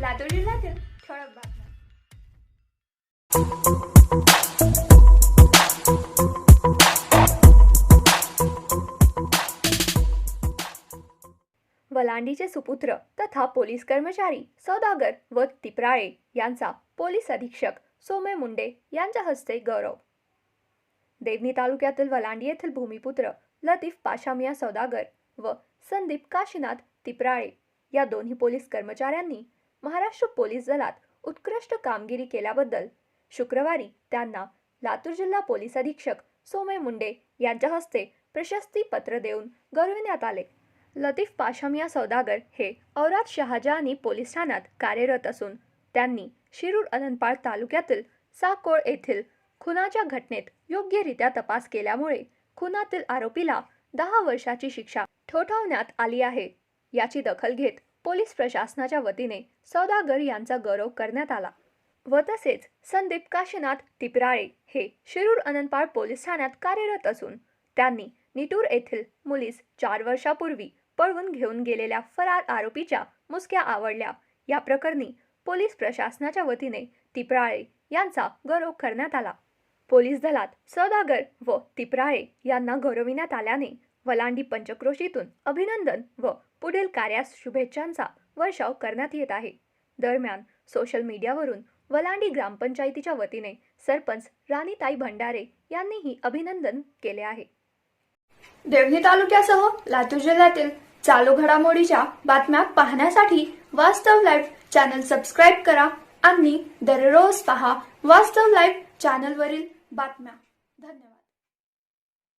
लातूर जिल्ह्यातील ठळक बातम्या वलांडीचे सुपुत्र तथा पोलीस कर्मचारी सौदागर व तिपराळे यांचा पोलीस अधीक्षक सोमे मुंडे यांच्या हस्ते गौरव. देवणी तालुक्यातील वलांडी येथील भूमिपुत्र लतीफ पाशामिया सौदागर व संदीप काशीनाथ तिपराळे या दोन्ही पोलीस कर्मचाऱ्यांनी महाराष्ट्र पोलीस दलात उत्कृष्ट कामगिरी केल्याबद्दल शुक्रवारी त्यांना लातूर जिल्हा पोलीस अधीक्षक सोमय मुंडे यांच्या हस्ते प्रशस्ती पत्र देऊन गौरविण्यात आले. लतीफ पाशामिया सौदागर हे औराद शहाजहानी पोलीस ठाण्यात कार्यरत असून त्यांनी शिरूर अनंतपाळ तालुक्यातील साकोळ येथील खुनाच्या घटनेत योग्यरित्या तपास केल्यामुळे खुनातील आरोपीला दहा वर्षाची शिक्षा ठोठावण्यात आली आहे. याची दखल घेत पोलीस प्रशासनाच्या वतीने सौदागर यांचा गौरव करण्यात आला व तसेच संदीप काशीनाथ तिपराळे हे शिरूर अनंतपाळ पोलीस ठाण्यात कार्यरत असून त्यांनी निटूर येथील मुलीस चार वर्षापूर्वी पळवून घेऊन गेलेल्या फरार आरोपीच्या मुसक्या आवडल्या. या प्रकरणी पोलीस प्रशासनाच्या वतीने तिपराळे यांचा गौरव करण्यात आला. पोलीस दलात सौदागर व तिपराळे यांना गौरविण्यात आल्याने वलांडी पंचक्रोशीतून अभिनंदन व पुढील कार्यास शुभेच्छांचा वर्षाव करण्यात येत आहे. दरम्यान सोशल मीडियावरून वलांडी ग्रामपंचायतीच्या वतीने सरपंच राणीताई भंडारे यांनीही अभिनंदन केले आहे. देवणी तालुक्यासह लातूर जिल्ह्यातील चालू घडामोडीच्या बातम्या पाहण्यासाठी वास्तव लाईव्ह चॅनल सबस्क्राईब करा आणि दररोज पहा वास्तव लाईव्ह चॅनलवरील बातम्या. धन्यवाद.